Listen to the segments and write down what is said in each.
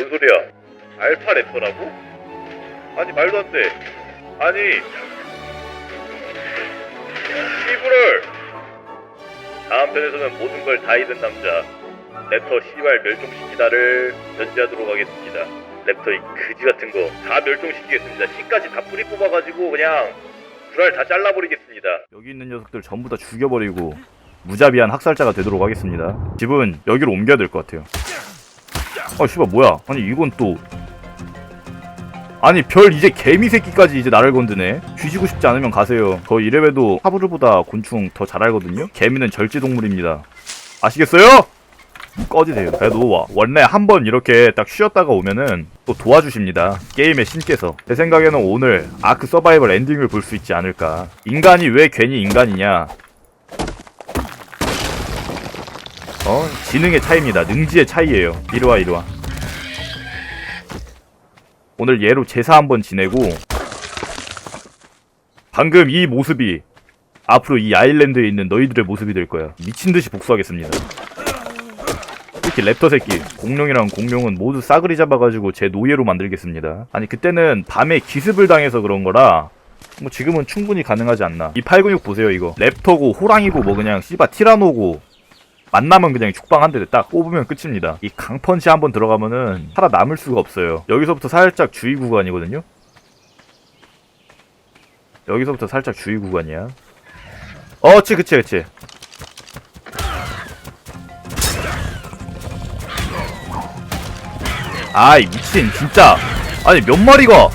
뭔 소리야? 알파 랩터라고? 아니 말도 안 돼. 아니 시부를 다음 편에서는 모든 걸 다 잃은 남자 랩터 씨발 멸종시키다를 견제하도록 하겠습니다. 랩터 이 그지 같은 거 다 멸종시키겠습니다. 씨까지 다 뿌리 뽑아가지고 그냥 불알 다 잘라버리겠습니다. 여기 있는 녀석들 전부 다 죽여버리고 무자비한 학살자가 되도록 하겠습니다. 집은 여기로 옮겨야 될 것 같아요. 아 씨발 뭐야? 아니 이건 또 아니 별 이제 개미 새끼까지 이제 나를 건드네. 뒤지고 싶지 않으면 가세요. 저 이래봬도 하부르보다 곤충 더 잘 알거든요. 개미는 절제동물입니다. 아시겠어요? 꺼지세요. 그래도 와- 원래 한 번 이렇게 딱 쉬었다가 오면은 또 도와주십니다. 게임의 신께서. 제 생각에는 오늘 아크 서바이벌 엔딩을 볼 수 있지 않을까. 인간이 왜 괜히 인간이냐. 지능의 차이입니다. 능지의 차이예요. 이리와 이리와. 오늘 얘로 제사 한번 지내고 방금 이 모습이 앞으로 이 아일랜드에 있는 너희들의 모습이 될 거야. 미친 듯이 복수하겠습니다. 특히 랩터 새끼 공룡이랑 공룡은 모두 싸그리 잡아가지고 제 노예로 만들겠습니다. 아니 그때는 밤에 기습을 당해서 그런 거라 뭐 지금은 충분히 가능하지 않나. 이 팔근육 보세요 이거. 랩터고 호랑이고 뭐 그냥 씨바 티라노고 만나면 그냥 죽방 한 대 딱 뽑으면 끝입니다. 이 강펀치 한 번 들어가면은 살아남을 수가 없어요. 여기서부터 살짝 주의 구간이거든요. 여기서부터 살짝 주의 구간이야. 어치 그치 그치. 아이 미친 진짜 아니 몇 마리가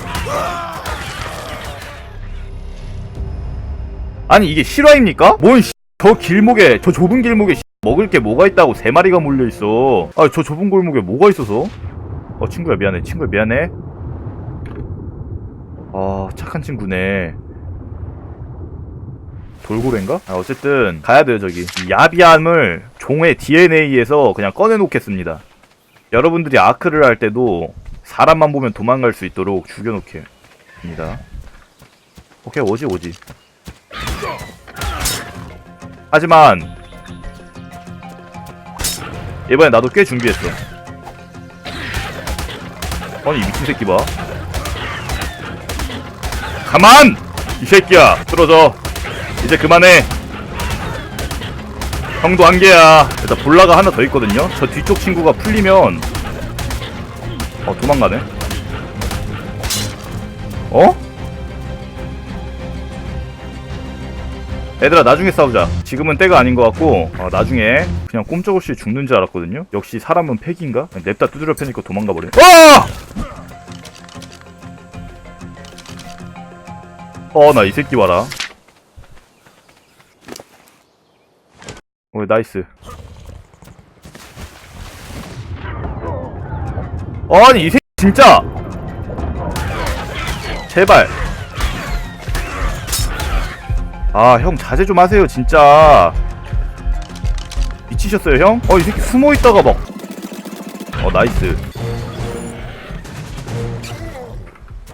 아니 이게 실화입니까? 뭔저 길목에 저 좁은 길목에 씨, 먹을 게 뭐가 있다고 세 마리가 몰려 있어. 아 저 좁은 골목에 뭐가 있어서? 어 친구야 미안해. 친구야 미안해. 아 착한 친구네. 돌고래인가? 아, 어쨌든 가야 돼요 저기. 이 야비함을 종의 DNA에서 그냥 꺼내놓겠습니다. 여러분들이 아크를 할 때도 사람만 보면 도망갈 수 있도록 죽여놓겠습니다. 오케이 오지 오지. 하지만 이번에 나도 꽤 준비했어. 아니 이 미친 새끼 봐. 가만! 이 새끼야 쓰러져. 이제 그만해. 형도 한 개야. 일단 볼라가 하나 더 있거든요. 저 뒤쪽 친구가 풀리면 어 도망가네. 어? 얘들아 나중에 싸우자. 지금은 때가 아닌 것 같고 어, 나중에 그냥 꼼짝없이 죽는 줄 알았거든요. 역시 사람은 팩인가? 냅다 두드려 패니까 도망가 버려. 아! 어나 이 새끼 봐라. 오 나이스 아니 이 새끼 진짜 제발 아 형 자제 좀 하세요 진짜 미치셨어요 형? 어 이 새끼 숨어있다가 막 어 나이스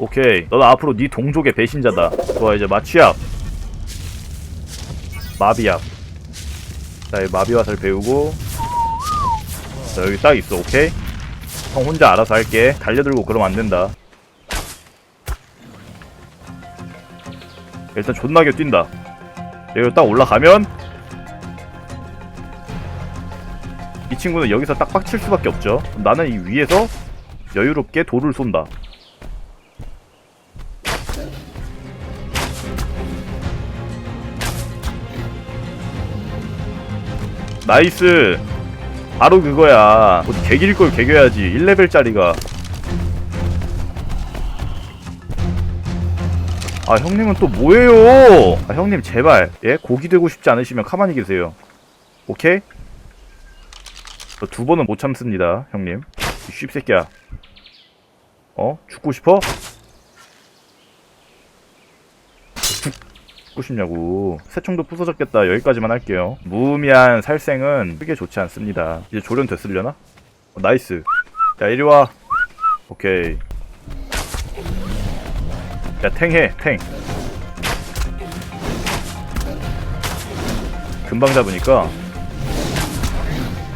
오케이 너는 앞으로 네 동족의 배신자다 좋아 이제 마취약 마비약 자, 이 마비 화살 배우고. 자, 여기 딱 있어, 오케이? 형 혼자 알아서 할게. 달려들고 그러면 안 된다. 일단 존나게 뛴다. 여기 딱 올라가면. 이 친구는 여기서 딱 빡칠 수밖에 없죠. 나는 이 위에서 여유롭게 돌을 쏜다. 나이스 바로 그거야 뭐 개길 걸 개겨야지 1레벨짜리가 아 형님은 또 뭐예요? 아 형님 제발. 예? 고기 되고 싶지 않으시면 가만히 계세요. 오케이? 저두 번은 못 참습니다 형님. 이 씹새끼야. 어? 죽고 싶어? 죽고 싶냐고. 새총도 부서졌겠다. 여기까지만 할게요. 무의미한 살생은 크게 좋지 않습니다. 이제 조련 됐으려나? 어, 나이스. 야 이리와. 오케이 야 탱해 탱. 금방 잡으니까.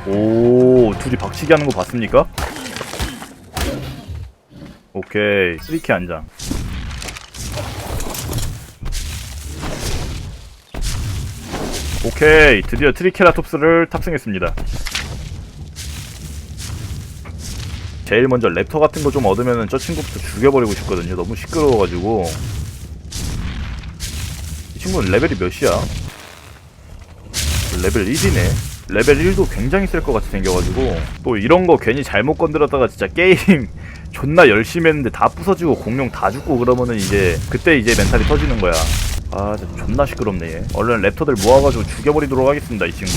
오 둘이 박치기 하는 거 봤습니까? 오케이 트리키 한장. 오케이 드디어 트리케라톱스를 탑승했습니다 제일 먼저 랩터 같은 거 좀 얻으면 저 친구부터 죽여버리고 싶거든요. 너무 시끄러워가지고. 이 친구는 레벨이 몇이야? 레벨 1이네. 레벨 1도 굉장히 셀 것 같이 생겨가지고. 또 이런 거 괜히 잘못 건드렸다가 진짜 게임 존나 열심히 했는데 다 부서지고 공룡 다 죽고 그러면은 이제 그때 이제 멘탈이 터지는 거야 아 존나 시끄럽네 얘. 얼른 랩터들 모아가지고 죽여버리도록 하겠습니다 이 친구.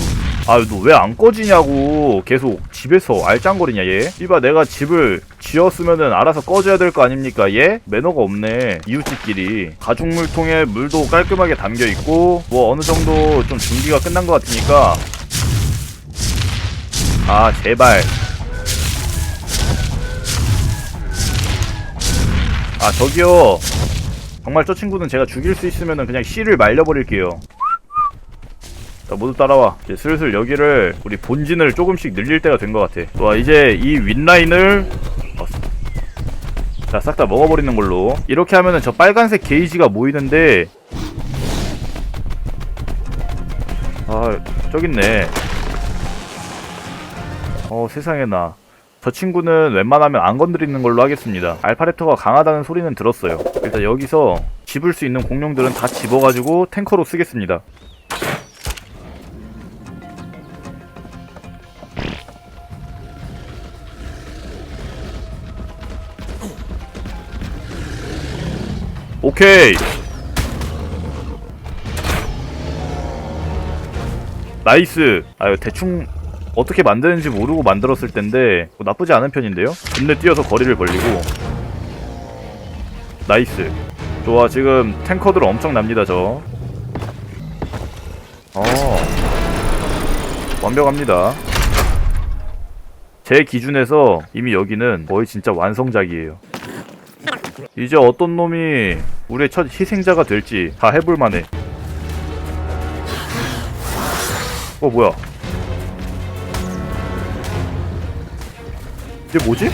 아너왜 안 꺼지냐고. 계속 집에서 알짱거리냐 얘? 이봐 내가 집을 지었으면은 알아서 꺼져야 될 거 아닙니까 얘? 매너가 없네 이웃집끼리. 가죽 물통에 물도 깔끔하게 담겨있고 뭐 어느 정도 좀 준비가 끝난 것 같으니까. 아 제발. 아 저기요 정말 저 친구는 제가 죽일 수 있으면은 그냥 씨를 말려버릴게요. 자 모두 따라와. 이제 슬슬 여기를 우리 본진을 조금씩 늘릴 때가 된 것 같아. 와 이제 이 윗라인을 어, 자싹 다 먹어버리는 걸로. 이렇게 하면은 저 빨간색 게이지가 모이는데 아 저기 있네. 어 세상에 나 저 친구는 웬만하면 안 건드리는 걸로 하겠습니다. 알파레터가 강하다는 소리는 들었어요. 일단 여기서 집을 수 있는 공룡들은 다 집어가지고 탱커로 쓰겠습니다. 오케이. 나이스. 아유 대충 어떻게 만드는지 모르고 만들었을 텐데 뭐 나쁘지 않은 편인데요? 근데 뛰어서 거리를 벌리고. 나이스. 좋아 지금 탱커들 엄청 납니다 저. 어. 완벽합니다. 제 기준에서 이미 여기는 거의 진짜 완성작이에요. 이제 어떤 놈이 우리의 첫 희생자가 될지 다 해볼만해. 어 뭐야 이게 뭐지?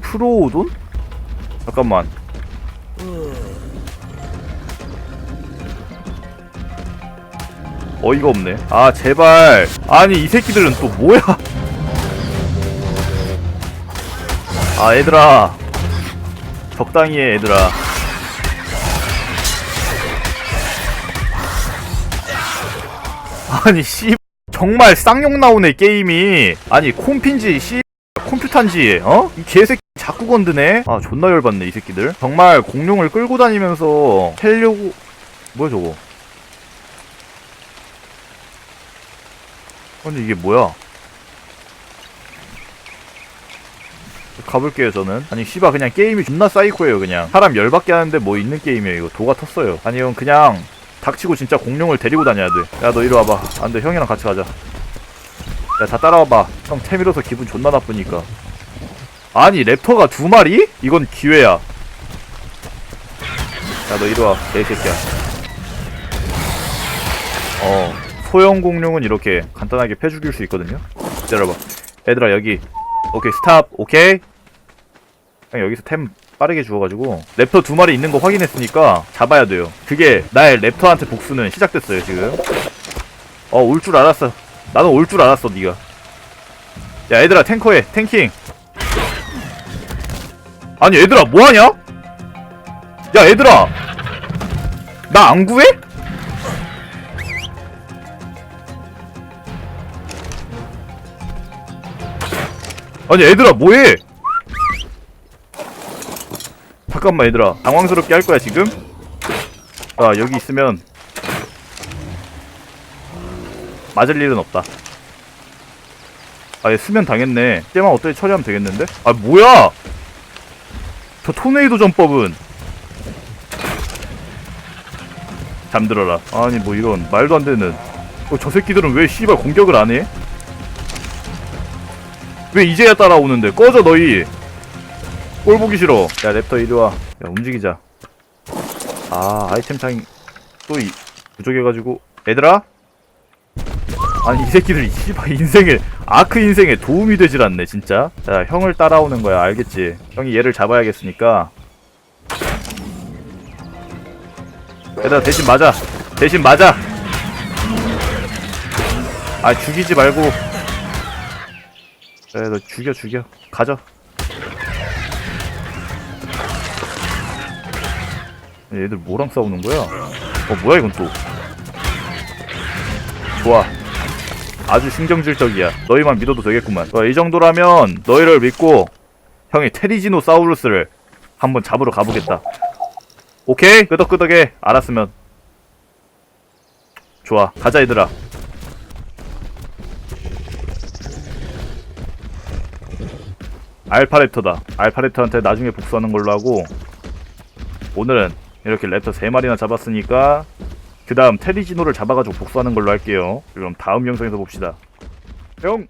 프로오돈? 잠깐만. 어이가 없네. 아 제발. 아니 이 새끼들은 또 뭐야? 아 얘들아. 적당히 해 얘들아 아니 씨. 정말 쌍욕 나오네 게임이. 아니 콤핀지 씨. 컴퓨터인지 어? 이 개새끼 자꾸 건드네? 아 존나 열받네 이 새끼들. 정말 공룡을 끌고 다니면서 캘려고 뭐야 저거? 아니 이게 뭐야? 가볼게요 저는. 아니 씨바 그냥 게임이 존나 사이코예요 그냥. 사람 열받게 하는데 뭐 있는 게임이에요? 이거 도가 텄어요. 아니 이건 그냥 닥치고 진짜 공룡을 데리고 다녀야 돼 야 너 이리 와봐. 안 돼 형이랑 같이 가자. 야 다 따라와봐. 형 템이라서 기분 존나 나쁘니까. 아니 랩터가 두 마리? 이건 기회야. 야 너 이리 와 개새끼야. 어 소형 공룡은 이렇게 간단하게 패 죽일 수 있거든요? 기다려봐. 얘들아 여기. 오케이 스탑. 오케이. 형 여기서 템 빠르게 주워가지고 랩터 두 마리 있는 거 확인했으니까 잡아야 돼요. 그게 나의 랩터한테 복수는 시작됐어요 지금. 어 올 줄 알았어. 나는 올 줄 알았어 니가. 야 얘들아 탱커해 탱킹. 아니 얘들아 뭐하냐? 야 얘들아! 나 안 구해? 아니 얘들아 뭐해 잠깐만 얘들아. 당황스럽게 할 거야 지금? 아 여기 있으면 맞을 일은 없다. 아얘 수면 당했네. 쟤만 어떻게 처리하면 되겠는데? 아 뭐야! 저 토네이도 전법은 잠들어라. 아니 뭐 이런 말도 안 되는. 어, 저 새끼들은 왜 씨발 공격을 안 해? 왜 이제야 따라오는데? 꺼져 너희 꼴 보기 싫어. 야 랩터 이리 와 야 움직이자. 아 아이템 창이 또 이, 부족해가지고. 얘들아? 아니 이 새끼들이 씨발 인생에 아크 인생에 도움이 되질 않네 진짜. 자 형을 따라오는 거야 알겠지? 형이 얘를 잡아야겠으니까. 얘들아 대신 맞아. 대신 맞아. 아 죽이지 말고. 그래 너 죽여 죽여. 가져 얘들 뭐랑 싸우는 거야? 어 뭐야 이건 또? 좋아. 아주 신경질적이야. 너희만 믿어도 되겠구만. 어, 이 정도라면 너희를 믿고 형이 테리지노 사우루스를 한번 잡으러 가보겠다. 오케이? 끄덕끄덕해. 알았으면. 좋아 가자 얘들아. 알파랩터다. 알파랩터한테 나중에 복수하는 걸로 하고 오늘은 이렇게 랩터 3마리나 잡았으니까 그 다음 테리지노를 잡아가지고 복수하는 걸로 할게요. 그럼 다음 영상에서 봅시다. 형